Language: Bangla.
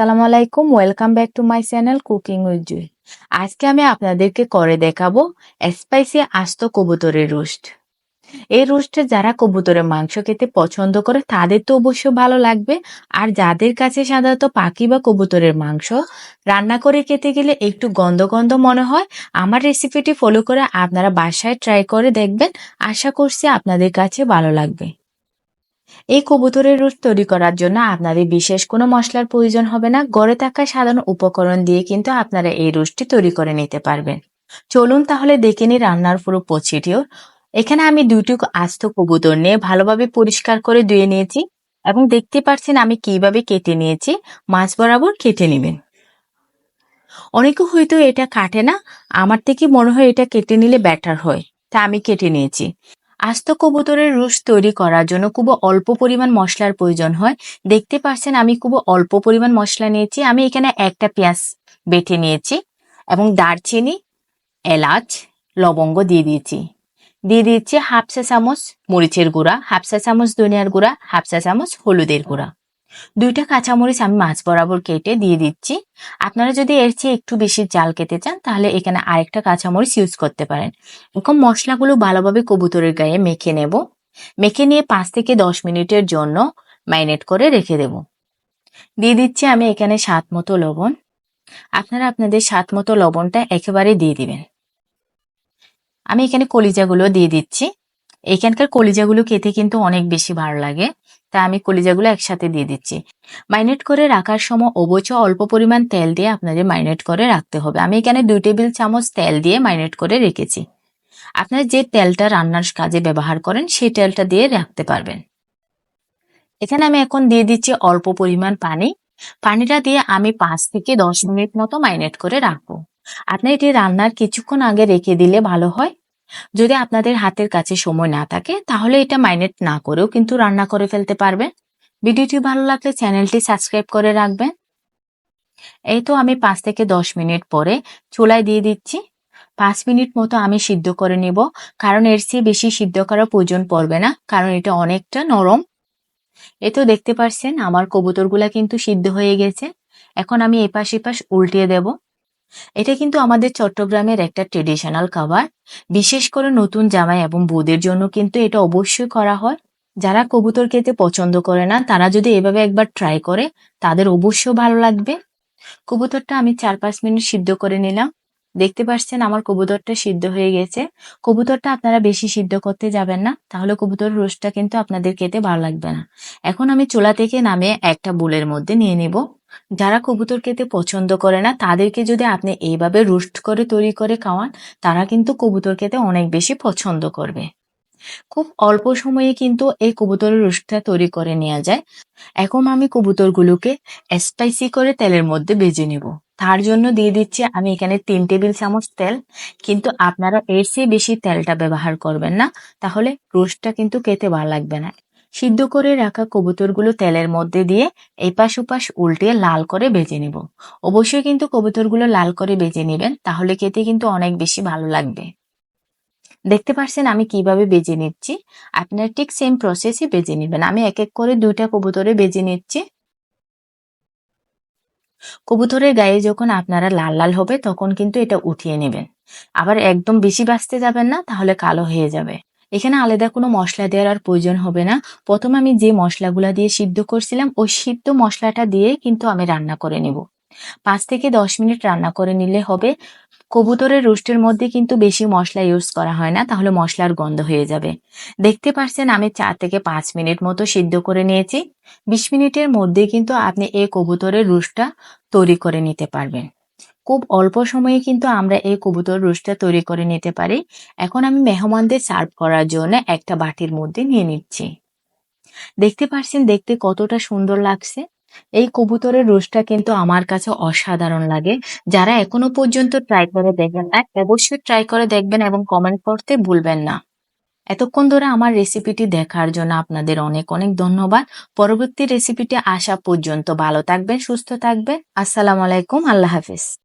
আসসালামু আলাইকুম, welcome back to my channel cooking with Jui. আজকে আমি আপনাদেরকে করে দেখাবো স্পাইসি আস্ত কবুতরের রোস্ট। এই রোস্টে যারা কবুতরের মাংস খেতে পছন্দ করে, তাদের তো অবশ্যই ভালো লাগবে। আর যাদের কাছে সাধারণত পাখি বা কবুতরের মাংস রান্না করে খেতে গেলে একটু গন্ধ গন্ধ মনে হয়, আমার রেসিপিটি ফলো করে আপনারা বাসায় ট্রাই করে দেখবেন। আশা করছি আপনাদের কাছে ভালো লাগবে। এই কবুতরের রোস্ট তৈরি করার জন্য আপনাদের বিশেষ কোনো মশলার প্রয়োজন হবে না। গড়ে থাকা সাধারণ উপকরণ দিয়ে কিন্তু আপনারা এই রোস্টটি তৈরি করে নিতে পারবেন। চলুন তাহলে দেখে নিই রান্নার পুরো পচিটিও এখানে আমি দুইটি আস্ত কবুতর নিয়ে ভালোভাবে পরিষ্কার করে ধুয়ে নিয়েছি এবং দেখতে পাচ্ছেন আমি কীভাবে কেটে নিয়েছি। মাছ বরাবর কেটে নেবেন। অনেকে হয়তো এটা কাটে না, আমার থেকে মনে হয় এটা কেটে নিলে ব্যাটার হয়। তা আমি কেটে নিয়েছি। আস্ত কবুতরের রুশ তৈরি করার জন্য খুব অল্প পরিমাণ মশলার প্রয়োজন হয়। দেখতে পাচ্ছেন আমি খুব অল্প পরিমাণ মশলা নিয়েছি। আমি এখানে একটা পেঁয়াজ বেটে নিয়েছি এবং দারচিনি, এলাচ, লবঙ্গ দিয়ে দিয়েছি। দিয়ে দিচ্ছি হাফসা চামচ মরিচের গুঁড়া হাফসা চামচ ধনিয়ার গুঁড়া হাফসা চামচ হলুদের গুঁড়া। দুইটা কাঁচামরিচ আমি মাছ বরাবর কেটে দিয়ে দিচ্ছি। আপনারা যদি এর চেয়ে একটু বেশি জাল কেটে চান, তাহলে এখানে আরেকটা কাঁচামরিচ ইউজ করতে পারেন। এরকম মশলাগুলো ভালোভাবে কবুতরের গায়ে মেখে নেব। মেখে নিয়ে পাঁচ থেকে দশ মিনিটের জন্য ম্যারিনেট করে রেখে দেব। দিয়ে দিচ্ছি আমি এখানে স্বাদ মতো লবণ। আপনারা আপনাদের স্বাদ মতো লবণটা একেবারে দিয়ে দিবেন। আমি এখানে কলিজাগুলো দিয়ে দিচ্ছি। এখানকার কলিজাগুলো খেতে কিন্তু অনেক বেশি ভালো লাগে। তা আমি কলিজাগুলো একসাথে দিয়ে দিচ্ছি। মাইনেট করে রাখার সময় অবশ্য অল্প পরিমাণ তেল দিয়ে আপনাদের মাইনেট করে রাখতে হবে। আমি এখানে দুই টেবিল চামচ তেল দিয়ে মাইনেট করে রেখেছি। আপনারা যে তেলটা রান্নার কাজে ব্যবহার করেন, সেই তেলটা দিয়ে রাখতে পারবেন। এখানে আমি এখন দিয়ে দিচ্ছি অল্প পরিমাণ পানি। পানিটা দিয়ে আমি পাঁচ থেকে দশ মিনিট মতো মাইনেট করে রাখব। আপনি এটি রান্নার কিছুক্ষণ আগে রেখে দিলে ভালো হয়। যদি আপনাদের হাতের কাছে সময় না থাকে, তাহলে এটা মাইনেট না করেও কিন্তু রান্না করে ফেলতে পারবেন। ভিডিওটি ভালো লাগলে চ্যানেলটি সাবস্ক্রাইব করে রাখবেন। এই তো আমি পাঁচ থেকে দশ মিনিট পরে চুলায় দিয়ে দিচ্ছি। পাঁচ মিনিট মতো আমি সিদ্ধ করে নিব, কারণ এর চেয়ে বেশি সিদ্ধ করার প্রয়োজন পড়বে না, কারণ এটা অনেকটা নরম। এ তো দেখতে পাচ্ছেন আমার কবুতরগুলা কিন্তু সিদ্ধ হয়ে গেছে। এখন আমি এপাশ এপাশ উল্টিয়ে দেব। এটা কিন্তু আমাদের চট্টগ্রামের একটা ট্রেডিশনাল খাবার। বিশেষ করে নতুন জামাই এবং বউদের জন্য কিন্তু এটা অবশ্যই করা হয়। যারা কবুতর খেতে পছন্দ করে না, তারা যদি এভাবে একবার ট্রাই করে, তাদের অবশ্যই ভালো লাগবে। কবুতরটা আমি চার পাঁচ মিনিট সিদ্ধ করে নিলাম। দেখতে পাচ্ছেন আমার কবুতরটা সিদ্ধ হয়ে গেছে। কবুতরটা আপনারা বেশি সিদ্ধ করতে যাবেন না, তাহলে কবুতর রোস্টটা কিন্তু আপনাদের খেতে ভালো লাগবে না। এখন আমি চোলা থেকে নামে একটা বুলের মধ্যে নিয়ে নেব। যারা কবুতর খেতে পছন্দ করে না, তাদেরকে যদি আপনি এইভাবে রোস্ট করে তৈরি করে খাওয়ান, তারা কিন্তু কবুতর খেতে অনেক বেশি পছন্দ করবে। খুব অল্প সময়ে কিন্তু এই কবুতরের রোস্টটা তৈরি করে নেওয়া যায়। এখন আমি কবুতরগুলোকে স্পাইসি করে তেলের মধ্যে ভেজে নেব। তার জন্য দিয়ে দিচ্ছি আমি এখানে তিন টেবিল চামচ তেল। কিন্তু আপনারা এর চেয়ে বেশি তেলটা ব্যবহার করবেন না, তাহলে রোস্টটা কিন্তু খেতে ভালো লাগবে না। সিদ্ধ করে রাখা কবুতরগুলো তেলের মধ্যে দিয়ে এপাশ ওপাশ উল্টিয়ে লাল করে বেজে নিব। অবশ্যই কিন্তু কবুতরগুলো লাল করে বেজে নেবেন, তাহলে খেতে কিন্তু অনেক বেশি ভালো লাগবে। দেখতে পাচ্ছেন আমি কীভাবে বেজে নিচ্ছি? আপনার ঠিক সেম প্রসেসে বেজে নেবেন। আমি এক এক করে দুইটা কবুতরে বেজে নিচ্ছি। কবুতরের গায়ে যখন আপনারা লাল লাল হবে, তখন কিন্তু এটা উঠিয়ে নেবেন। আবার একদম বেশি বাঁচতে যাবেন না, তাহলে কালো হয়ে যাবে। এখানে আলাদা কোনো মশলা দেওয়ার আর প্রয়োজন হবে না। প্রথম আমি যে মশলাগুলা দিয়ে সিদ্ধ করছিলাম, ওই সিদ্ধ মশলাটা দিয়ে কিন্তু আমি রান্না করে নেব। পাঁচ থেকে দশ মিনিট রান্না করে নিলে হবে। কবুতরের রোস্টের মধ্যে কিন্তু বেশি মশলা ইউজ করা হয় না, তাহলে মশলার গন্ধ হয়ে যাবে। দেখতে পাচ্ছেন আমি চার থেকে পাঁচ মিনিট মতো সিদ্ধ করে নিয়েছি। বিশ মিনিটের মধ্যে কিন্তু আপনি এই কবুতরের রোস্টটা তৈরি করে নিতে পারবেন। খুব অল্প সময়ে কিন্তু আমরা এই কবুতর রোস্টটা তৈরি করে নিতে পারি। এখন আমি মেহমানদের সার্ভ করার জন্য একটা বাটির মধ্যে নিয়ে নিচ্ছি। দেখতে পাচ্ছেন, দেখতে কতটা সুন্দর লাগছে। এই কবুতরের রোস্টটা কিন্তু আমার কাছে অসাধারণ লাগে। যারা এখনও পর্যন্ত ট্রাই করে দেখবেন না অবশ্যই ট্রাই করে দেখবেন এবং কমেন্ট করতে ভুলবেন না। এতক্ষণ ধরে আমার রেসিপিটি দেখার জন্য আপনাদের অনেক অনেক ধন্যবাদ। পরবর্তী রেসিপিটি আসা পর্যন্ত ভালো থাকবেন, সুস্থ থাকবেন। আসসালামু আলাইকুম, আল্লাহ হাফিজ।